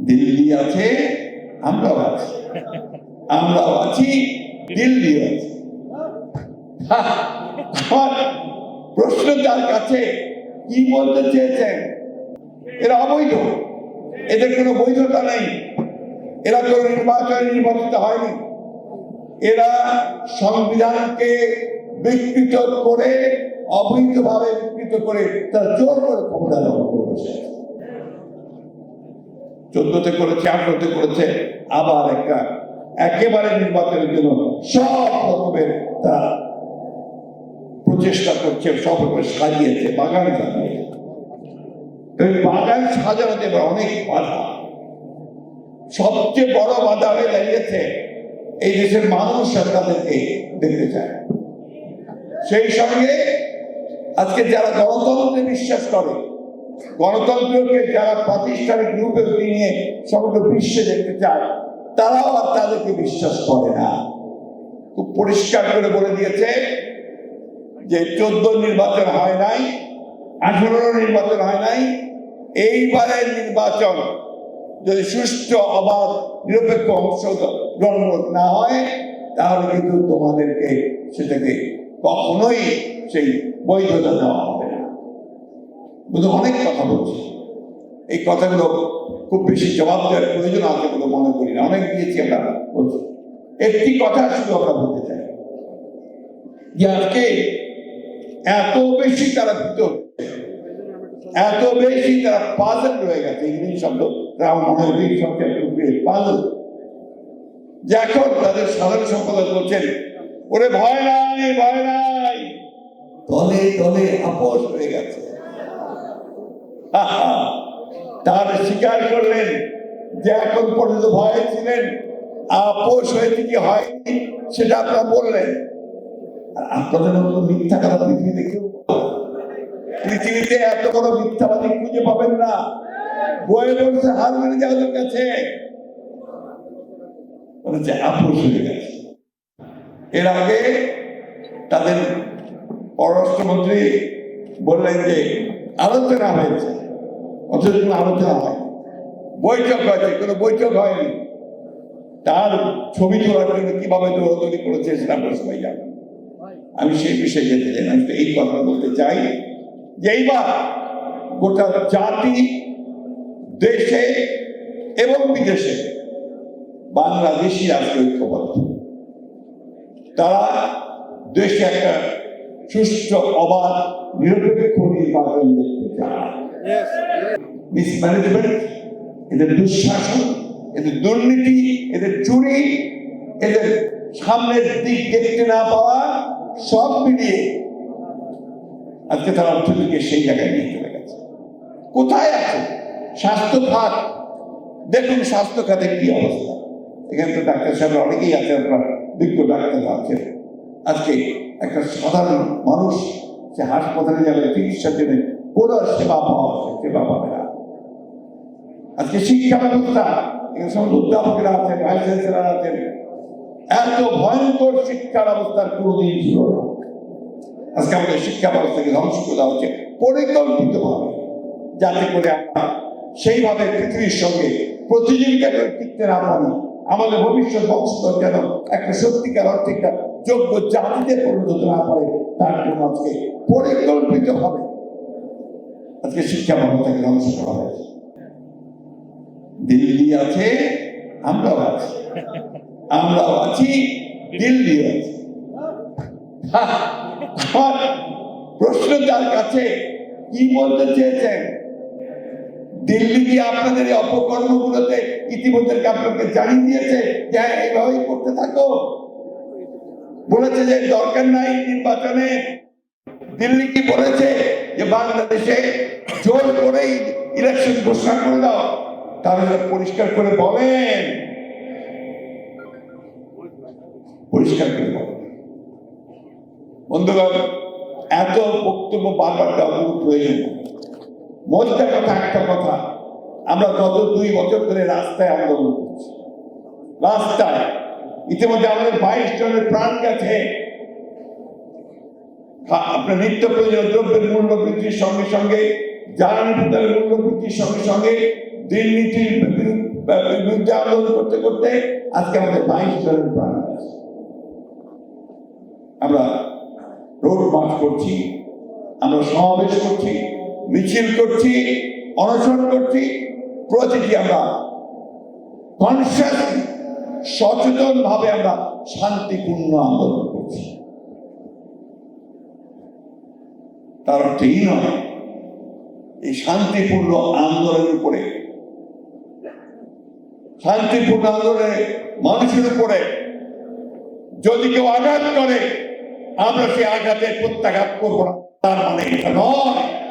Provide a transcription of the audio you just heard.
দিল্লি আছে, আমরাও আছি। আমরাও আছি, দিল্লিও আছে। প্রশ্ন তার কাছে, কি বলতে চেয়েছেন? এরা অবৈধ। এদের কোনো বৈধতা নেই। এরা কোনো নির্বাচনে নির্বাচিত হয়নি। এরা সংবিধানকে বিকৃত করে, অবৈধভাবে বিকৃত করে, তারা জোর করে ক্ষমতা দখল করে বসে আছে। চোদ্দতে করেছে, আঠারোতে করেছে, আবার একটা একেবারে নির্বাচনের জন্য সব রকমের তারা প্রচেষ্টা করছে, সব রকমের সাজিয়েছে, বাগান সাজিয়েছে। বাগান সাজানোতে অনেক বাধা। সবচেয়ে বড় বাধা হয়ে দাঁড়িয়েছে এই দেশের মানুষ তাদেরকে দেখতে চায়। সেই সঙ্গে আজকে যারা গণতন্ত্রে বিশ্বাস করে গণতন্ত্রকে যারা প্রাতিষ্ঠানিক রূপে নিয়ে সমগ্র বিশ্বে দেখতে চায়, তারাও আর তাদেরকে বিশ্বাস করে না। খুব পরিষ্কার করে বলে দিয়েছে যে চোদ্দ নির্বাচন হয় নাই, আঠারো নির্বাচন হয় নাই, এইবারের নির্বাচন যদি সুষ্ঠু, অবাধ, নিরপেক্ষ অংশগ্রহণ না হয়, তাহলে কিন্তু তোমাদেরকে সেটাকে কখনোই সেই বৈধতা দেওয়া হবে অনেক কথা বলছি। এই কথাগুলো খুব বেশি জবাব দেওয়ার প্রয়োজন আছে বলে মনে করি না। অনেক দিয়েছি আমরা বলছি। একটি কথা শুধু আমরা বলতে চাই। যে আজকে এত বেশি তারা ভিতর, এত বেশি তারা পাজল রয়ে গেছে। ইংরেজি শব্দ আমার মনে হয় ইংরেজি শব্দ একটু পাজল যে এখন তাদের সাধারণ সম্পাদক বলছেন, ওরে ভয় নাই ভয় নাই। তলে তলে আপোষ হয়ে গেছে। তার স্বীকার করলেন যে এখন পর্যন্ত ভয় ছিলেন, আপোষ হয়েছে কি হয়নি, সেটা আপনারা বললেন। আপনাদের মতো মিথ্যা কথা পৃথিবীতে কেউ পৃথিবীতে এত বড় মিথ্যাবাদী খুঁজে পাবেন না। বয়ে বলছে হার মেনে যায় ওদের কাছে। বলেছে আপোষ হয়ে গেছে। এর আগে তাদের পররাষ্ট্রমন্ত্রী বললেন যে আলোচনা হয়েছে। অথচ কোনো আলোচনা হয়। বৈঠক হয়েছে, কোনো বৈঠক হয়নি। তার ছবি তোলার জন্য কীভাবে দৌড়াদৌড়ি করেছে সেটা আমরা সবাই জানি। আমি সেই বিষয়ে যেতে চাই আমি এই কথা বলতে চাই যে এইবার গোটা জাতি, দেশে এবং বিদেশে বাংলাদেশি আজকে ঐক্যবদ্ধ। তারা দেশে একটা সুষ্ঠু, অবাধ, নিরপেক্ষ নির্বাচন দেখতে চায়। মিসম্যানেজমেন্ট এদের দুঃশাসন, এদের দুর্নীতি, এদের চুরি, এদের সামনের দিক দেখতে না পাওয়া, সব মিলিয়ে আজকে তারা অর্থনীতিকে সেই জায়গায় নিয়ে চলে গেছে। কোথায় আছে? স্বাস্থ্য খাত। দেখুন স্বাস্থ্য খাতে কি অবস্থা। এখানে তো ডাক্তার সাহেব অনেকেই আছে, আপনার বিজ্ঞ ডাক্তার আছেন। আজকে একটা সাধারণ মানুষ, সে হাসপাতালে যাবে চিকিৎসার জন্য কোনো সেবা পাওয়া সেবা পাবে না। আজকে শিক্ষা ব্যবস্থা, এখানে অধ্যাপকেরা আছেন ভাইস চ্যান্সেলার আছেন। এত ভয়ঙ্কর কোনোদিন ছিল না। আজকে আমাদের শিক্ষা ব্যবস্থাকে ধ্বংস হচ্ছে, পরিকল্পিতভাবে, যাতে করে আমরা সেইভাবে পৃথিবীর সঙ্গে প্রতিযোগিতা করে টিকতে না পারি। আমাদের ভবিষ্যৎ বংশধর যেন একটা সত্যিকার অর্থে একটা যোগ্য জাতিতে পরিণত না পারে তার জন্য আজকে পরিকল্পিত হবে আজকে শিক্ষা ব্যবস্থাকে ধ্বংস করা হয়েছে দিল্লি আছে আমরাও আছি। আমরাও আছি দিল্লি আছে। প্রশ্ন তার কাছে কি বলতে চেয়েছেন? দিল্লি কি আপনাদের এই অপকর্মগুলোতে ইতিমধ্যে কি আপনাকে জানিয়ে দিয়েছে? যে হ্যাঁ, এইভাবেই করতে থাকো। বলেছে যে দরকার নাই নির্বাচনে। দিল্লি কি বলেছে যে বাংলাদেশে জোর করেই ইলেকশন ঘোষণা করে দাও তাহলে পরিষ্কার করে বলেন। পরিষ্কার করে বলেন। বন্ধুগণ, এত বক্তব্য বারবার দেওয়ার কোনো প্রয়োজন মধ্যে কথা, একটা কথা। আমরা গত দুই বছর ধরে রাস্তায় আন্দোলন করছি। রাস্তায়। ইতিমধ্যে আমাদের বাইশ জনের প্রাণ গেছে। আপনার নিত্য প্রয়োজনীয় দ্রব্যের মূল্য বৃদ্ধির সঙ্গে সঙ্গে জ্বালানি তেলের মূল্য বৃদ্ধির সঙ্গে সঙ্গে বিরুদ্ধে আন্দোলন করতে করতে আজকে আমাদের বাইশ প্রাণ আমরা রোড মার্চ করছি, আমরা সমাবেশ করছি, মিছিল করছি, অনশন করছি, প্রতিটি আমরা কনসিয়াস সচেতন ভাবে আমরা শান্তিপূর্ণ আন্দোলন করছি। তার অর্থ নয় এই শান্তিপূর্ণ আন্দোলনের উপরে। শান্তিপূর্ণ আন্দোলনে মানুষের উপরে যদি কেউ আঘাত করে, আমরা সেই আঘাতে প্রত্যাঘাত করব না। তার মানে এটা নয়।